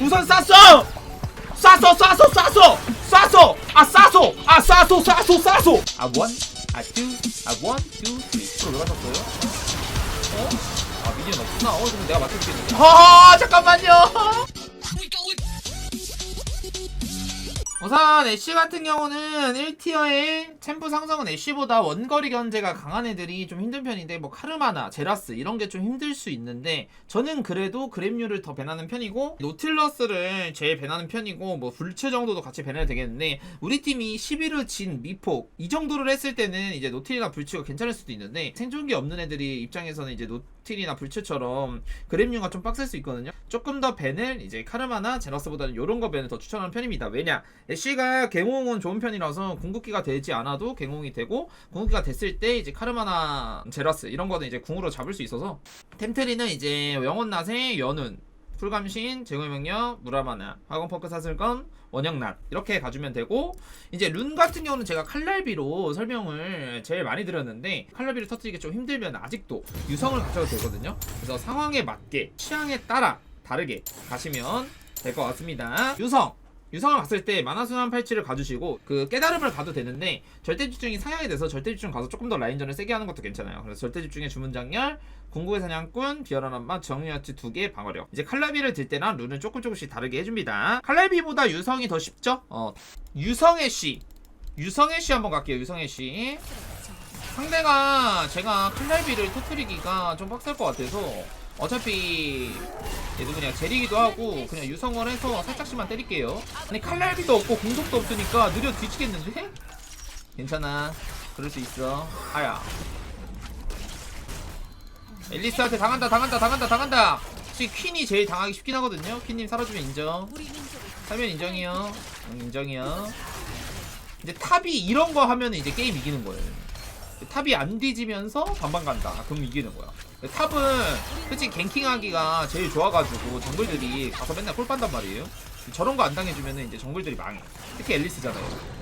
우선 쐈어 쐈어 쐈어 쐈어 쐈어 아 쐈어 아 쐈어 쐈어 쐈어 아 원, 아 투, 아 원, 투, 쓰리. 프로 왜 맞췄어요? 어? 아 미니언 없구나. 어 그럼 내가 맞춰주겠는데. 아 잠깐만요 우선 애쉬 같은 경우는 1티어의 챔프 상성은 애쉬보다 원거리 견제가 강한 애들이 좀 힘든 편인데 뭐 카르마나 제라스 이런 게 좀 힘들 수 있는데 저는 그래도 그랩류를 더 배나는 편이고 노틸러스를 제일 배나는 편이고 뭐 불츠 정도도 같이 배나야 되겠는데 우리 팀이 11을 진 미폭 이 정도를 했을 때는 이제 노틸이나 불츠가 괜찮을 수도 있는데 생존기 없는 애들이 입장에서는 이제 노 틸이나 불츠처럼 그랩류가 좀 빡셀 수 있거든요. 조금 더 벤을 이제 카르마나 제라스보다는 요런 거 벤을 더 추천하는 편입니다. 왜냐 애쉬가 갱홍은 좋은 편이라서 궁극기가 되지 않아도 갱홍이 되고 궁극기가 됐을 때 이제 카르마나 제라스 이런 거는 이제 궁으로 잡을 수 있어서. 템트리는 이제 영혼낫의 연운 풀감신, 제거명령, 무라마나, 화공 퍼크 사슬검, 원형낫 이렇게 가주면 되고 이제 룬 같은 경우는 제가 칼날비로 설명을 제일 많이 드렸는데 칼날비를 터뜨리기 좀 힘들면 아직도 유성을 가셔도 되거든요. 그래서 상황에 맞게 취향에 따라 다르게 가시면 될 것 같습니다. 유성 유성을 봤을 때 만화순환 팔찌를 가주시고 그 깨달음을 가도 되는데 절대 집중이 상향이 돼서 절대 집중 가서 조금 더 라인전을 세게 하는 것도 괜찮아요. 그래서 절대 집중의 주문장렬, 궁극의 사냥꾼, 비열한 엄마, 정리아치 두 개, 방어력. 이제 칼라비를 들 때랑 룰은 조금 조금씩 다르게 해줍니다. 칼라비보다 유성이 더 쉽죠? 어, 유성의 씨, 유성의 씨 한번 갈게요. 유성의 씨. 상대가 제가 칼날비를 터트리기가 좀 빡셀 것 같아서 어차피 얘 누구냐 제리기도 하고 그냥 유성을 해서 살짝씩만 때릴게요. 아니 칼날비도 없고 공속도 없으니까 느려 뒤지겠는데? 괜찮아. 그럴 수 있어. 아야. 앨리스한테 당한다 당한다 당한다 당한다! 혹시 퀸이 제일 당하기 쉽긴 하거든요? 퀸님 사라지면 인정. 살면 인정이요. 응, 인정이요. 이제 탑이 이런 거 하면 이제 게임 이기는 거예요 탑이 안 뒤지면서 반반 간다. 그럼 이기는 거야. 탑은 솔직히 갱킹하기가 제일 좋아가지고 정글들이 가서 맨날 꿀 빤단 말이에요. 저런 거 안 당해주면 이제 정글들이 망해. 특히 앨리스잖아요.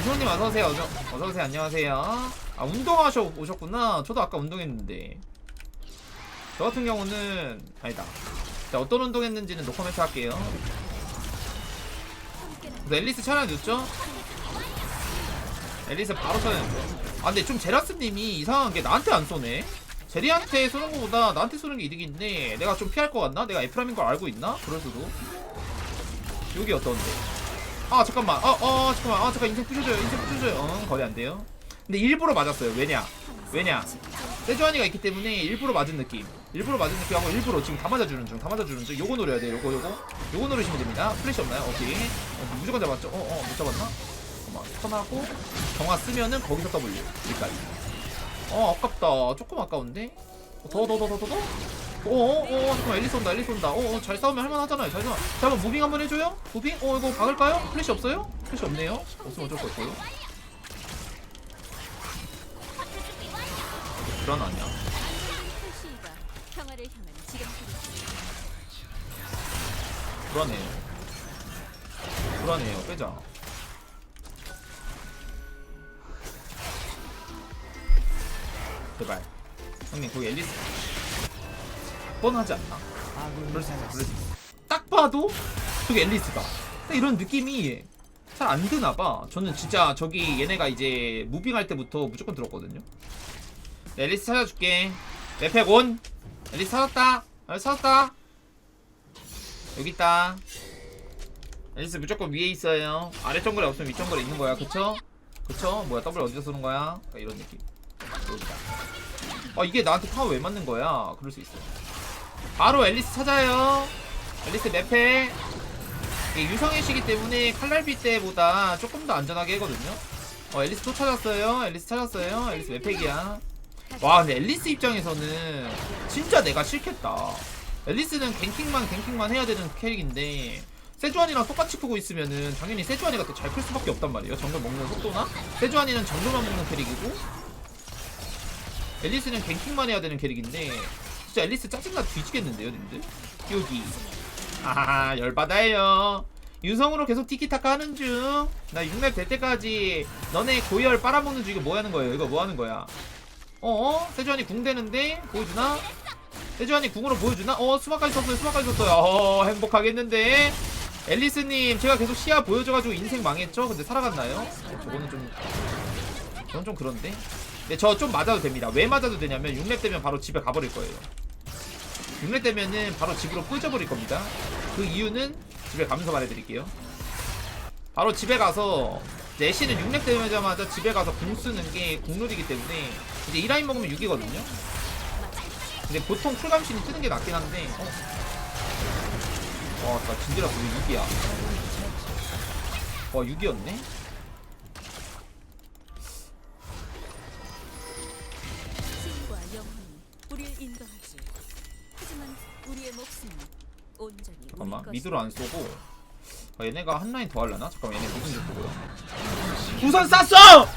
이소님 어서오세요. 어서, 어서오세요. 안녕하세요. 아 운동하셔 오셨구나. 저도 아까 운동했는데. 저 같은 경우는 아니다. 자 어떤 운동 했는지는 노코멘트 할게요. 그래서 앨리스 차라리 늦죠? 앨리스 바로 쳐내는 아 근데 좀 제라스님이 이상한 게 나한테 안 쏘네? 제리한테 쏘는 거보다 나한테 쏘는 게 이득인데 내가 좀 피할 것 같나? 내가 에프라민 걸 알고 있나? 그럴 수도. 여기 어떤데? 아 잠깐만. 어어 잠깐만. 아 잠깐 인생 부셔줘요. 인생 부셔줘요. 어 거리 안 돼요. 근데 일부러 맞았어요. 왜냐? 왜냐? 세주환이가 있기 때문에 일부러 맞은 느낌. 일부러 맞은 느낌하고 일부러 지금 다 맞아주는 중 다 맞아주는 중. 요거 노려야 돼 요거 요거. 요거 노리시면 됩니다. 플래시 없나요? 오케이. 어, 무조건 잡았죠? 어어 못 잡았나? 턴하고 정화 쓰면은 거기서 W 여기까지. 어 아깝다. 조금 아까운데? 더 더 더 더 더더? 어어어 잠깐만 앨리스 온다 앨리스 온다. 어어 잘 싸우면 할만하잖아요 잘자 한번 무빙 한번 해줘요? 무빙? 어 이거 박을까요? 플래시 없어요? 플래시 없네요. 없으면 어쩔 수 없어요. 불안하냐 불안해요 불안해요. 빼자 제발. 형님 거기 앨리스 뻔하지 않나? 그럴 수 있어 그럴 수 있어. 딱 봐도 저기 앨리스다. 근데 이런 느낌이 잘 안 드나봐. 저는 진짜 저기 얘네가 이제 무빙할 때부터 무조건 들었거든요. 네, 앨리스 찾아줄게. 맵팩 온. 앨리스 찾았다. 앨리스 찾았다. 여기 있다. 앨리스 무조건 위에 있어요. 아래 정글에 없으면 위 정글에 있는 거야. 그쵸? 그쵸? 뭐야 더블 어디서 쏘는 거야? 약간 이런 느낌 아 이게 나한테 파워 왜 맞는 거야? 그럴 수 있어 바로 앨리스 찾아요. 앨리스 맵팩 이게 유성의 시기 때문에 칼날비 때보다 조금 더 안전하게 하거든요. 어 앨리스 또 찾았어요. 앨리스 찾았어요. 앨리스 맵팩이야? 와 근데 앨리스 입장에서는 진짜 내가 싫겠다. 앨리스는 갱킹만 갱킹만 해야 되는 캐릭인데 세주안이랑 똑같이 크고 있으면은 당연히 세주안이가 더 잘 클 수밖에 없단 말이에요. 정글 먹는 속도나? 세주안이는 정글만 먹는 캐릭이고 앨리스는 갱킹만 해야 되는 캐릭인데 진짜 앨리스 짜증나 뒤지겠는데요 님들 여기 아 열받아요 유성으로 계속 티키타카 하는 중나 6렙 될 때까지 너네 고열 빨아먹는 중 이거 뭐 하는 거예요 이거 뭐 하는 거야 어어? 세주안이 궁 되는데 보여주나? 세주환이 궁으로 보여주나? 어 수마까지 썼어요 수마까지 썼어요 어 행복하겠는데 앨리스님 제가 계속 시야 보여줘가지고 인생 망했죠? 근데 살아갔나요? 어, 저거는 좀 저건 좀 그런데 근데 저 좀 맞아도 됩니다. 왜 맞아도 되냐면 6렙 되면 바로 집에 가버릴 거예요. 6렙 되면은 바로 집으로 끌져버릴 겁니다. 그 이유는 집에 가면서 말해드릴게요. 바로 집에 가서 애쉬는 6렙 되자마자 집에 가서 궁 쓰는 게 국룰이기 때문에 이제 이 라인 먹으면 6이거든요. 근데 보통 쿨감신이 뜨는 게 낫긴 한데 어? 와, 나 진지라서 왜 6이야. 와 6이었네? 잠깐만 미드로 안 쏘고. 아, 얘네가 한 라인 더 하려나? 잠깐만 얘네 무슨 족보고요 우선 쐈어!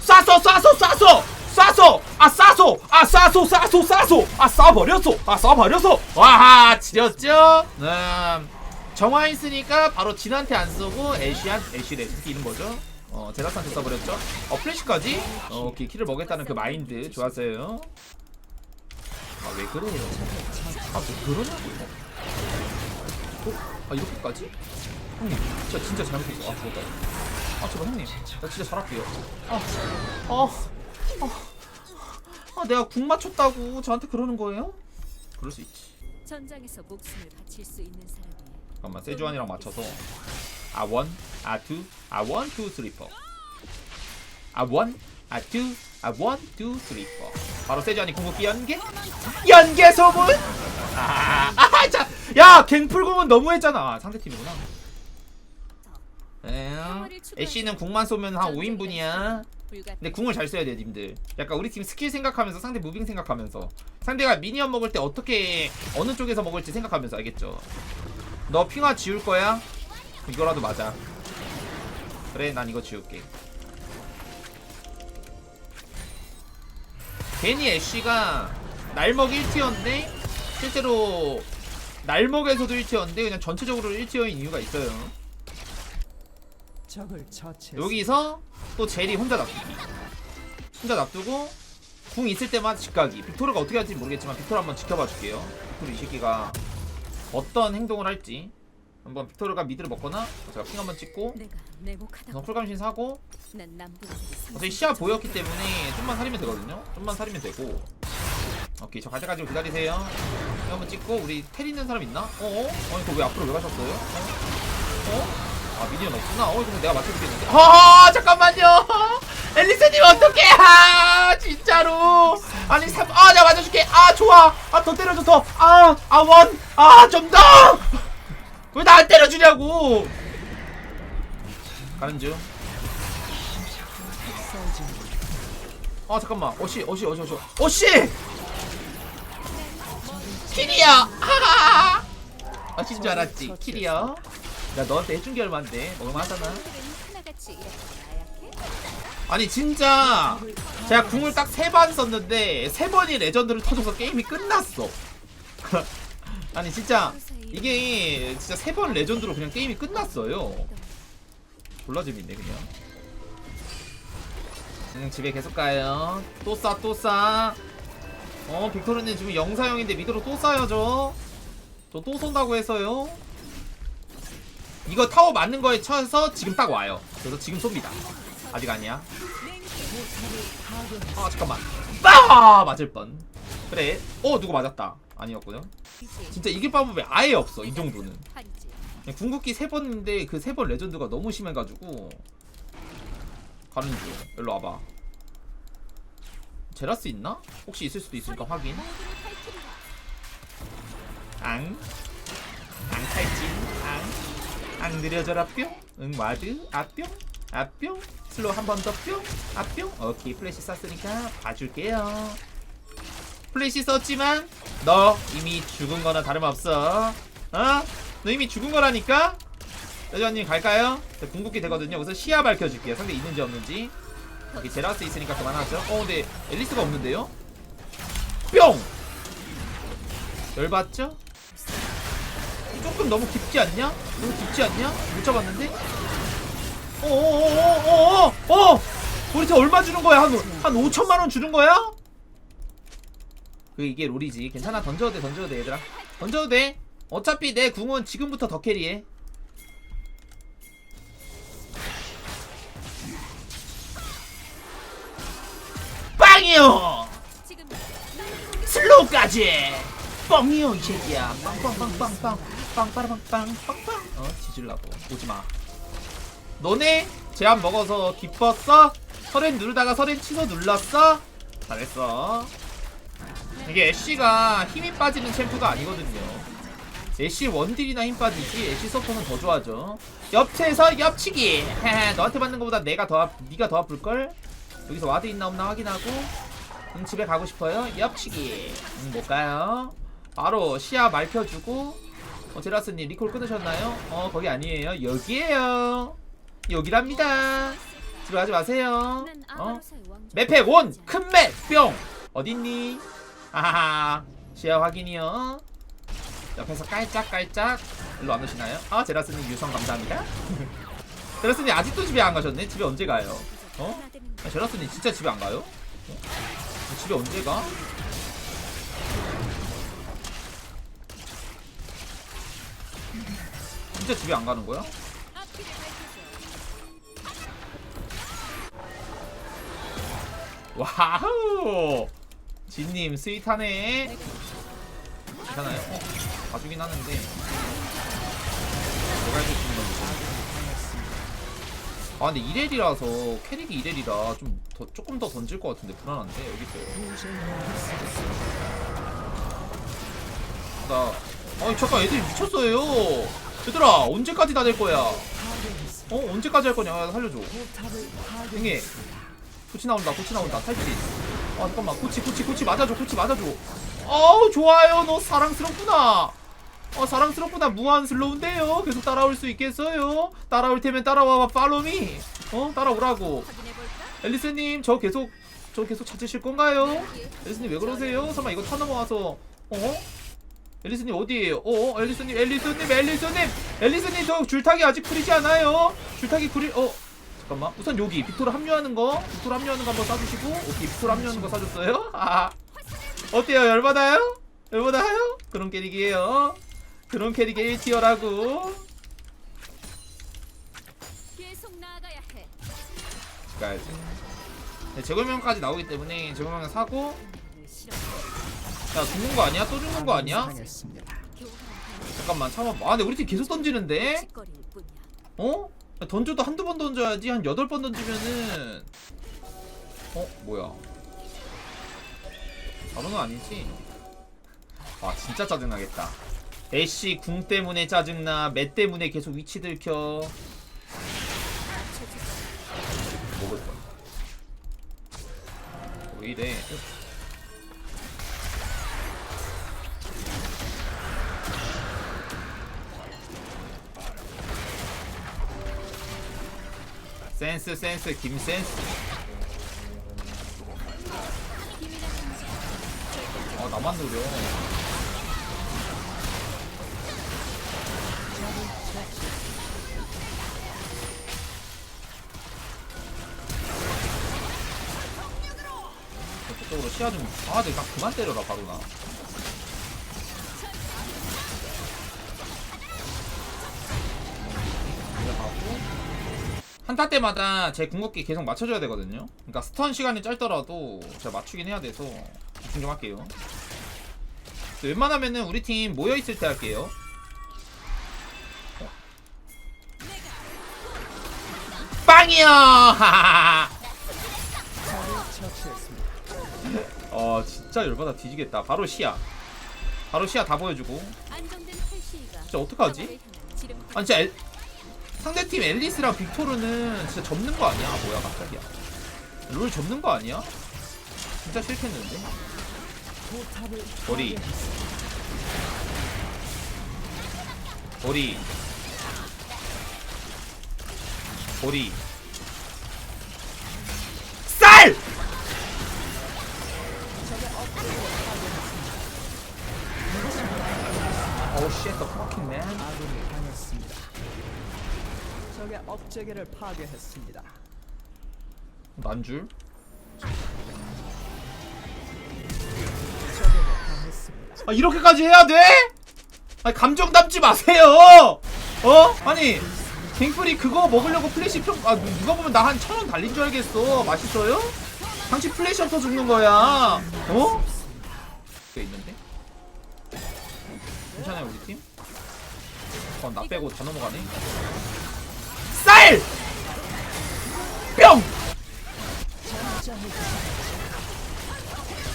쐈어 쐈어 쐈어! 쐈어! 아 쐈어! 아 쐈어 쐈어 쐈어! 아 쏴버렸어! 아 쏴버렸어! 와하 지렸죠? 음 정화 있으니까 바로 진한테 안 쏘고 애쉬한 애쉬래 이렇게 이는 거죠? 어 제라스한테 쏴버렸죠? 어 플래시까지? 어, 오케이 키를 먹겠다는 그 마인드. 좋았어요. 아왜 그래요 아왜 그러냐고요 어? 아 이렇게까지? 형님 진짜 진짜 잘못했어 아 죽었다 아 제발 형님 나 진짜 잘할게요 아, 아, 아, 아 내가 궁 맞췄다고 저한테 그러는 거예요? 그럴 수 있지 전장에서 목숨을 바칠 수 있는 사람이 잠깐만 세주환이랑 맞춰서 아 원, 아 투, 아 원, 투, 쓰리, 포. 아 원, 아 투, 아 원, 투, 쓰리, 포. 바로 세주환이 궁극기 연계? 연계 소문? 아, 아, 자, 야, 갱풀궁은 너무했잖아. 아, 상대 팀이구나. 에 애쉬는 궁만 쏘면 한 5인분이야. 불가 근데 궁을 잘 써야 돼, 님들. 약간 우리 팀 스킬 생각하면서 상대 무빙 생각하면서 상대가 미니언 먹을 때 어떻게 어느 쪽에서 먹을지 생각하면서 알겠죠? 너 핑화 지울 거야? 이거라도 맞아. 그래, 난 이거 지울게. 괜히 애쉬가 날먹 1티어인데 실제로 날먹에서도 1티어인데 그냥 전체적으로 1티어인 이유가 있어요. 여기서 또 젤이 혼자 놔두기 혼자 놔두고 궁 있을 때만 직각이. 빅토르가 어떻게 할지 모르겠지만 빅토르 한번 지켜봐 줄게요. 빅토르 이 새끼가 어떤 행동을 할지 한번 빅토르가 미드를 먹거나 제가 핑 한번 찍고 내복하다. 풀감신 사고 어차피 시야 보였기 때문에 좀만 살리면 되거든요. 좀만 살리면 되고. 오케이 저 갈 때까지 기다리세요. 핑 한번 찍고 우리 텔 있는 사람 있나? 어어? 아니 그왜 앞으로 왜 가셨어요? 어? 어? 아 미니언 없구나. 어 그럼 내가 맞춰주겠는데. 아 잠깐만요. 앨리스님 어떡해. 아 진짜로. 아니 삼, 아 내가 맞아줄게. 아 좋아. 아 더 때려줘 더아아 원 아 좀 더 왜 나 안 때려주냐고! 가는 중. 아 잠깐만. 어시 어시 어시 어시 어시 킬이야! 하하하 아 진줄 알았지. 킬이야. 나 너한테 해준 게 얼만데? 이렇게 나약해? 아니 진짜. 제가 궁을 딱 세 번 썼는데 세 번이 레전드를 터져서 게임이 끝났어. 아니 진짜 이게 진짜 세 번 레전드로 그냥 게임이 끝났어요. 졸라 재밌네 그냥. 응 집에 계속 가요. 또 싸 또싸 어 빅토르님 지금 영사형인데 미드로 또 싸야죠. 저 또 쏜다고 해서요. 이거 타워 맞는 거에 쳐서 지금 딱 와요. 그래서 지금 쏩니다. 아직 아니야. 아 잠깐만. 빠 맞을 뻔. 그래. 어 누구 맞았다 아니었고요 진짜 이길 방법이 아예 없어 이 정도는 그냥 궁극기 세 번인데 그 세 번 레전드가 너무 심해가지고 가는 중 일로 와봐 제라스 있나? 혹시 있을 수도 있으니까 확인. 앙. 앙 탈진. 앙. 앙 느려져라 뿅. 응 와드. 아뿅. 아뿅. 슬로우 한번 더 뿅. 아뿅. 오케이 플래시 쐈으니까 봐줄게요. 플래시 썼지만 너 이미 죽은 거나 다름없어. 어? 너 이미 죽은 거라니까? 여자님 갈까요? 자, 궁극기 되거든요. 그래서 시야 밝혀줄게요. 상대 있는지 없는지. 여기 제라스 있으니까 그만하죠. 어 근데 앨리스가 없는데요? 뿅! 열받죠? 조금 너무 깊지 않냐? 너무 깊지 않냐? 못 잡았는데? 어어어어어어! 우리 팀 얼마 주는 거야? 한, 한 5천만 원 주는 거야? 그 이게 롤이지. 괜찮아. 던져도 돼 던져도 돼 얘들아. 던져도 돼. 어차피 내 궁은 지금부터 더 캐리해. 빵이요! 슬로우까지! 뻥이요 이 새끼야. 빵빵빵빵빵. 빵빠라빵빵 빵빵. 어 지질라고. 오지마. 너네 제안 먹어서 기뻤어? 서렌 누르다가 서렌 취소 눌렀어? 잘했어 이게 애쉬가 힘이 빠지는 챔프가 아니거든요 애쉬 원딜이나 힘 빠지지 애쉬 서퍼는 더 좋아하죠 옆체에서 옆치기 너한테 맞는 것보다 내가 더 아- 네가 더 아플걸? 여기서 와드 있나 없나 확인하고 음, 집에 가고 싶어요? 옆치기 음, 못 가요 바로 시야 맑혀주고 어, 제라스님 리콜 끊으셨나요? 어 거기 아니에요 여기에요 여기랍니다 집에 가지 마세요 난 어? 아마로사의 왕족. 맵팩 온! 큰맵! 뿅! 어딨니? 하하하 시야 확인이요 옆에서 깔짝깔짝 일로 안 오시나요? 아 제라스님 유성 감사합니다 제라스님 아직도 집에 안 가셨네? 집에 언제 가요? 어? 아, 제라스님 진짜 집에 안 가요? 어? 집에 언제 가? 진짜 집에 안 가는 거야? 와우! 진님 스윗하네. 괜찮아요? 어, 봐주긴 하는데. 내가 해줄 수 있는 건 모르겠네. 아 근데 이렐이라서 캐릭이 이렐이라 좀 더, 조금 더 던질 것 같은데 불안한데 여기 있어요. 나 아니 잠깐 애들이 미쳤어요. 얘들아 언제까지 다 될 거야? 어 언제까지 할 거냐? 야, 살려줘. 형님 코치 나온다 코치 나온다 탈피. 아 잠깐만 코치 코치 코치 맞아줘 코치 맞아줘. 어우 좋아요. 너 사랑스럽구나. 어 사랑스럽구나. 무한 슬로우인데요. 계속 따라올 수 있겠어요? 따라올 테면 따라와봐 팔로미. 어 따라오라고? 앨리스님 저 계속 저 계속 찾으실 건가요? 앨리스님 왜 그러세요? 설마 이거 타 넘어와서. 어? 앨리스님 어디에요 어 앨리스님 앨리스님 앨리스님! 앨리스님 저 줄타기 아직 풀리지 않아요. 줄타기 풀이 어 잠깐만 우선 여기 빅토르 합류하는 거 빅토르 합류하는 거 한번 쏴주시고 오케이 빅토르 합류하는 거 쏴줬어요 아 어때요 열받아요 열받아요 그런 캐릭이에요 그런 캐릭의 1티어라고 계속 나아가야 해. 가야지 네, 재고명까지 나오기 때문에 재고명 사고 싫어. 야 죽는 거 아니야? 또 죽는 거 아니야? 교환한 잠깐만 참아봐 아 근데 우리 팀 계속 던지는데? 짓거리일 뿐이야. 어? 야, 던져도 한두 번 던져야지 한 여덟 번 던지면은 어? 뭐야? 바로는 아니지? 아 진짜 짜증나겠다. 애쉬 궁 때문에 짜증나. 맷 때문에 계속 위치 들켜. 먹을 거야. 왜 이래 센스 센스 김센스 아 나만 노려 저쪽으로 시야 좀 아, 근데 나 그만 때려라 바로 나. 한타 때마다 제 궁극기 계속 맞춰줘야 되거든요. 그러니까 스턴 시간이 짧더라도 제가 맞추긴 해야 돼서 집중 좀 할게요. 웬만하면은 우리 팀 모여 있을 때 할게요. 어. 빵이요! 어 진짜 열받아 뒤지겠다. 바로 시야. 바로 시야 다 보여주고. 진짜 어떡하지? 아니 진짜 엘, 상대팀 앨리스랑 빅토르는 진짜 접는 거 아니야? 아, 뭐야 갑자기야 롤 접는 거 아니야? 진짜 싫겠는데? 머리 머리 머리 쌀! Oh shit the 당했습니다. 적의 업체계를 파괴했습니다. 난줄? 적에게. 아 이렇게까지 해야 돼? 아니 감정 담지 마세요. 어? 아니 갱플이 그거 먹으려고 플래시 평, 아 누- 누가 보면 나 한 천 원 달린 줄 알겠어. 맛있어요? 당신 플래시 없어 죽는 거야. 어? 게 있는데? 괜찮아요 우리 팀? 어나 빼고 다 넘어가네. 쌀! 뿅!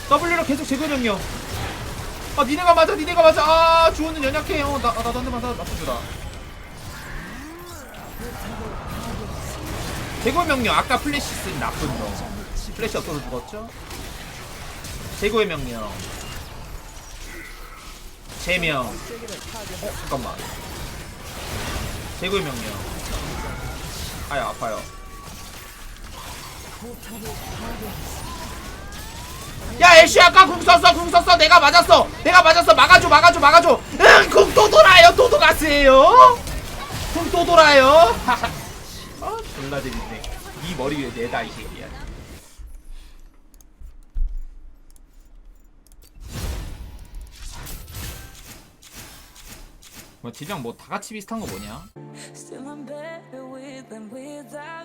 W로 계속 명령. 아 니네가 맞아 니네가 맞아. 아 주호는 연약해요 나, 나 나도 한대 맞아 맞춰주라 제거 명령 아까 플래시 쓴 나쁜 놈. 플래시 없어서 죽었죠? 제거의 명령. 제명. 어 잠깐만. 제거의 명령 아야 아파요. 야 애쉬 아까 궁 썼어 궁 썼어. 내가 맞았어. 내가 맞았어. 막아줘 막아줘 막아줘. 응궁 또 돌아요. 또 돌았어요. 궁 또 돌아요. 아 졸라 재밌네. 네 머리 위에 내다 이 새끼야. 뭐 지정 뭐 다 같이 비슷한 거 뭐냐 happen without